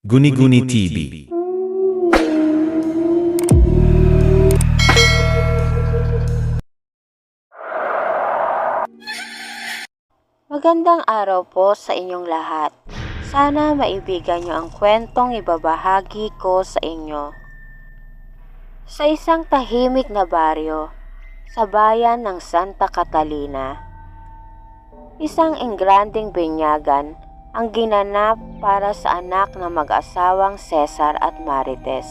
Guni-Guni TV. Magandang araw po sa inyong lahat. Sana maibigan niyo ang kwentong ibabahagi ko sa inyo. Sa isang tahimik na baryo, sa bayan ng Santa Catalina, isang ingranding binyagan ang ginanap para sa anak ng mag-asawang Cesar at Marites.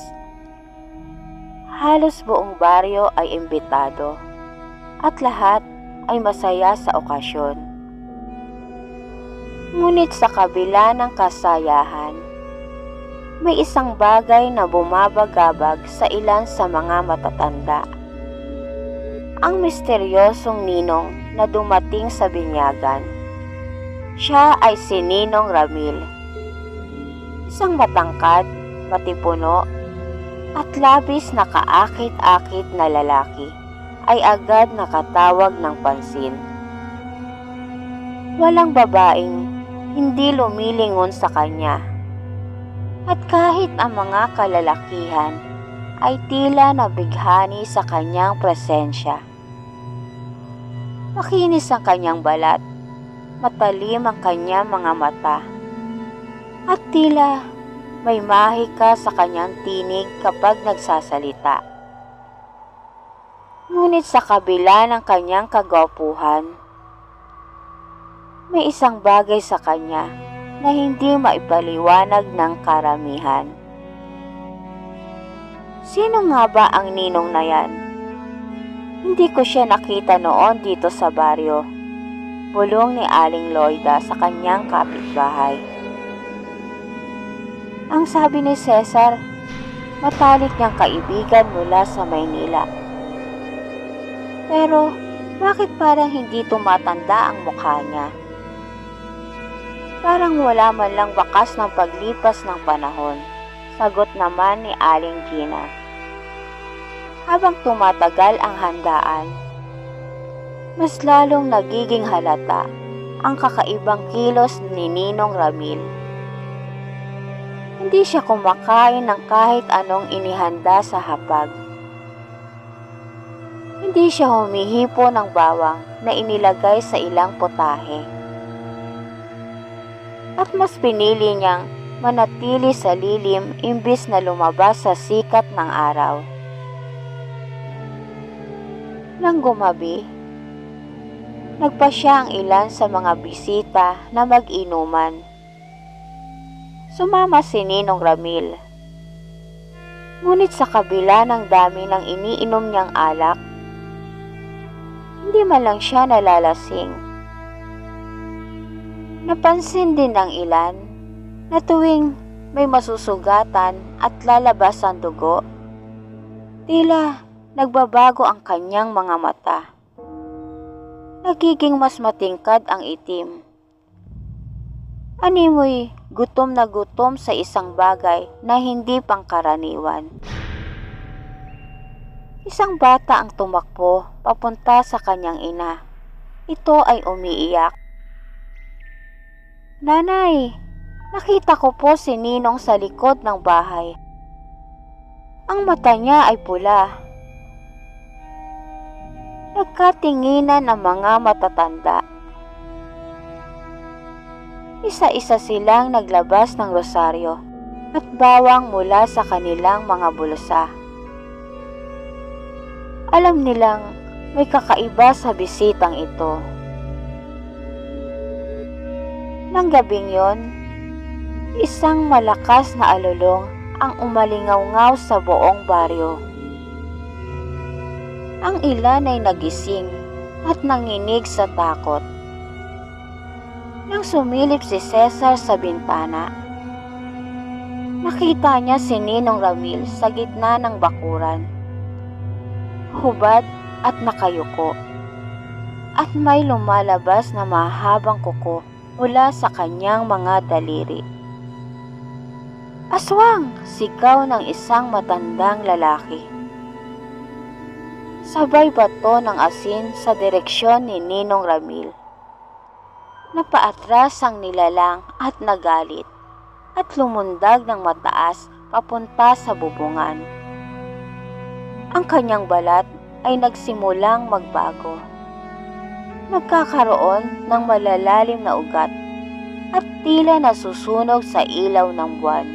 Halos buong baryo ay imbitado at lahat ay masaya sa okasyon. Ngunit sa kabila ng kasayahan, may isang bagay na bumabagabag sa ilan sa mga matatanda. Ang misteryosong ninong na dumating sa binyagan. Siya ay si Ninong Ramil. Isang matangkad, matipuno, at labis na kaakit-akit na lalaki ay agad nakatawag ng pansin. Walang babaeng hindi lumilingon sa kanya. At kahit ang mga kalalakihan ay tila nabighani sa kanyang presensya. Makinis ang kanyang balat, matalim ang kanyang mga mata, at tila may mahika sa kanyang tinig kapag nagsasalita. Ngunit sa kabila ng kanyang kagwapuhan, may isang bagay sa kanya na hindi maipaliwanag ng karamihan. Sino nga ba ang ninong na yan? Hindi ko siya nakita noon dito sa baryo. Bulong ni Aling Loida sa kanyang kapitbahay. Ang sabi ni Cesar, matalik niyang kaibigan mula sa Maynila. Pero bakit parang hindi tumatanda ang mukha niya? Parang wala man lang bakas ng paglipas ng panahon. Sagot naman ni Aling Gina. Habang tumatagal ang handaan, mas lalong nagiging halata ang kakaibang kilos ni Ninong Ramil. Hindi siya kumakain ng kahit anong inihanda sa hapag. Hindi siya humihipo ng bawang na inilagay sa ilang potahe. At mas pinili niyang manatili sa lilim imbis na lumabas sa sikat ng araw. Nang gumabi, nagpa siya ang ilan sa mga bisita na mag-inuman. Sumama si Ninong Ramil. Ngunit sa kabila ng dami ng iniinom niyang alak, hindi man lang siya nalalasing. Napansin din ng ilan na tuwing may masusugatan at lalabas ang dugo, tila nagbabago ang kanyang mga mata. Nagiging mas matingkad ang itim. Animoy gutom na gutom sa isang bagay na hindi pangkaraniwan. Isang bata ang tumakbo papunta sa kanyang ina. Ito ay umiiyak. Nanay, nakita ko po si Ninong sa likod ng bahay. Ang mata niya ay pula. Nagkatinginan ang mga matatanda. Isa-isa silang naglabas ng rosaryo at bawang mula sa kanilang mga bulsa. Alam nilang may kakaiba sa bisitang ito. Nang gabing yon, isang malakas na alulong ang umalingaw-ngaw sa buong baryo. Ang ilan ay nagising at nanginig sa takot. Nang sumilip si Cesar sa bintana, nakita niya si Ninong Ramil sa gitna ng bakuran. Hubad at nakayuko. At may lumalabas na mahabang kuko mula sa kanyang mga daliri. Aswang! Sigaw ng isang matandang lalaki. Sabay bato ng asin sa direksyon ni Ninong Ramil. Napaatras ang nilalang at nagalit at lumundag ng mataas papunta sa bubungan. Ang kanyang balat ay nagsimulang magbago. Nagkakaroon ng malalalim na ugat at tila nasusunog sa ilaw ng buwan.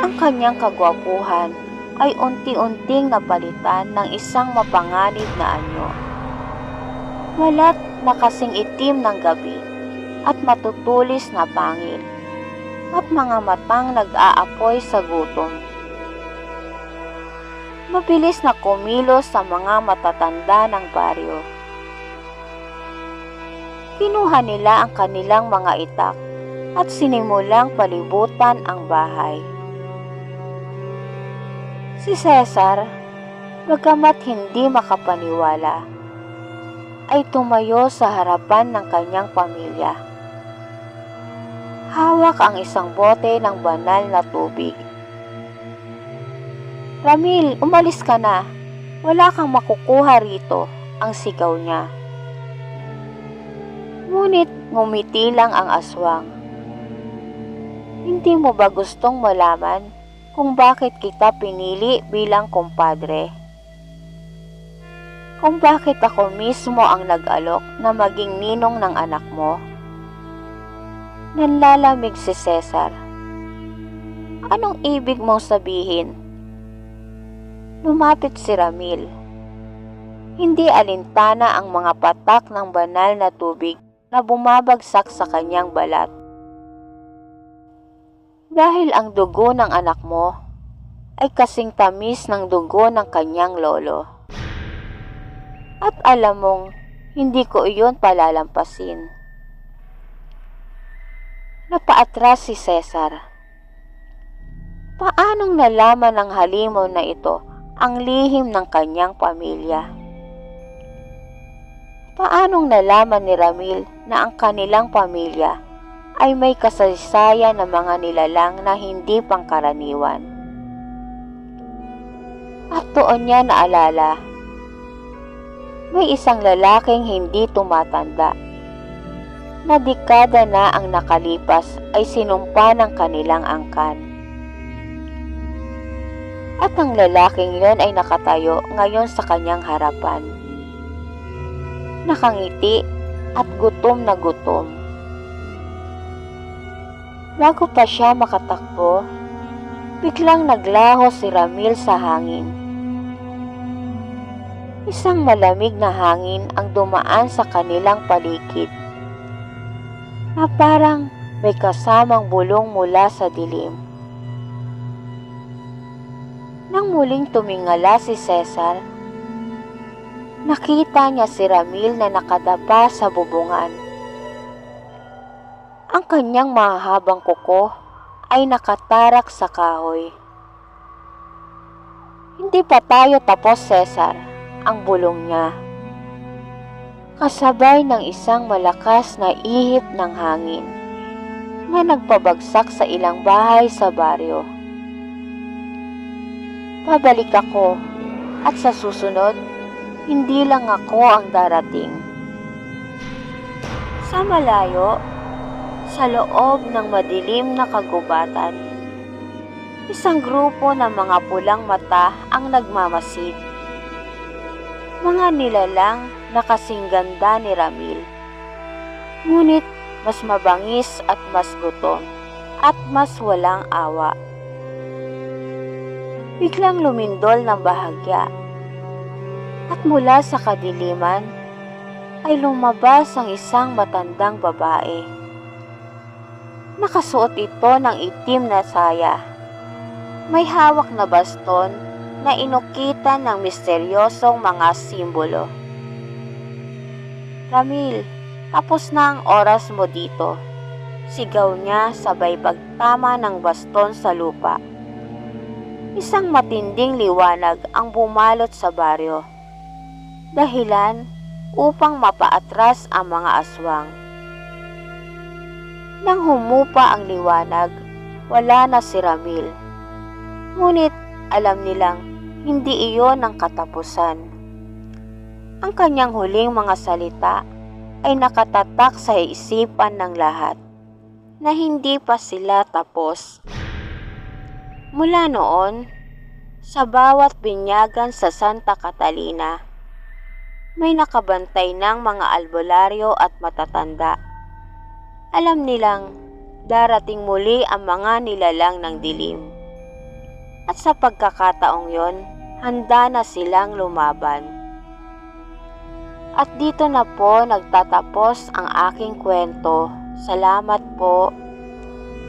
Ang kanyang kagwapuhan ay unti-unting napalitan ng isang mapanganib na anyo. Walat na kasing itim ng gabi at matutulis na pangil at mga matang nag-aapoy sa gutom. Mabilis na kumilos sa mga matatanda ng baryo. Kinuha nila ang kanilang mga itak at sinimulang palibutan ang bahay. Si Cesar, bagamat hindi makapaniwala, ay tumayo sa harapan ng kanyang pamilya. Hawak ang isang bote ng banal na tubig. Ramil, umalis ka na. Wala kang makukuha rito, ang sigaw niya. Ngunit ngumiti lang ang aswang. Hindi mo ba gustong malaman kung bakit kita pinili bilang kumpadre? Kung bakit ako mismo ang nag-alok na maging ninong ng anak mo? Nanlalamig si Cesar. Anong ibig mong sabihin? Lumapit si Ramil. Hindi alintana ang mga patak ng banal na tubig na bumabagsak sa kanyang balat. Dahil ang dugo ng anak mo ay kasing tamis ng dugo ng kanyang lolo. At alam mong hindi ko iyon palalampasin. Napaatras si Cesar. Paanong nalaman ng halimaw na ito ang lihim ng kanyang pamilya? Paanong nalaman ni Ramil na ang kanilang pamilya ay may kasaysayan ng mga nilalang na hindi pangkaraniwan? At doon niya naalala, may isang lalaking hindi tumatanda na dekada na ang nakalipas ay sinumpa ng kanilang angkan. At ang lalaking yon ay nakatayo ngayon sa kanyang harapan. Nakangiti at gutom na gutom. Bago pa siya makatakbo, biglang naglaho si Ramil sa hangin. Isang malamig na hangin ang dumaan sa kanilang paligid na parang may kasamang bulong mula sa dilim. Nang muling tumingala si Cesar, nakita niya si Ramil na nakadapa sa bubungan. Ang kanyang mahabang kuko ay nakatarak sa kahoy. Hindi pa tayo tapos, Cesar, ang bulong niya kasabay ng isang malakas na ihip ng hangin na nagpabagsak sa ilang bahay sa baryo. Pabalik ako at sa susunod, hindi lang ako ang darating. Sa malayo, sa loob ng madilim na kagubatan, isang grupo ng mga pulang mata ang nagmamasid. Mga nilalang na kasing ganda ni Ramil. Ngunit mas mabangis at mas gutom at mas walang awa. Biglang lumindol ng bahagya at mula sa kadiliman ay lumabas ang isang matandang babae. Nakasuot ito ng itim na saya. May hawak na baston na inukitan ng misteryosong mga simbolo. Ramil, tapos na ang oras mo dito. Sigaw niya sabay pagtama ng baston sa lupa. Isang matinding liwanag ang bumalot sa baryo. Dahilan upang mapaatras ang mga aswang. Nang humupa ang liwanag, wala na si Ramil. Ngunit alam nilang hindi iyon ang katapusan. Ang kanyang huling mga salita ay nakatatak sa isipan ng lahat. na hindi pa sila tapos. Mula noon, sa bawat binyagan sa Santa Catalina, may nakabantay ng mga albularyo at matatanda. Alam nilang darating muli ang mga nilalang ng dilim. At sa pagkakataong yon, handa na silang lumaban. At dito na po nagtatapos ang aking kwento. Salamat po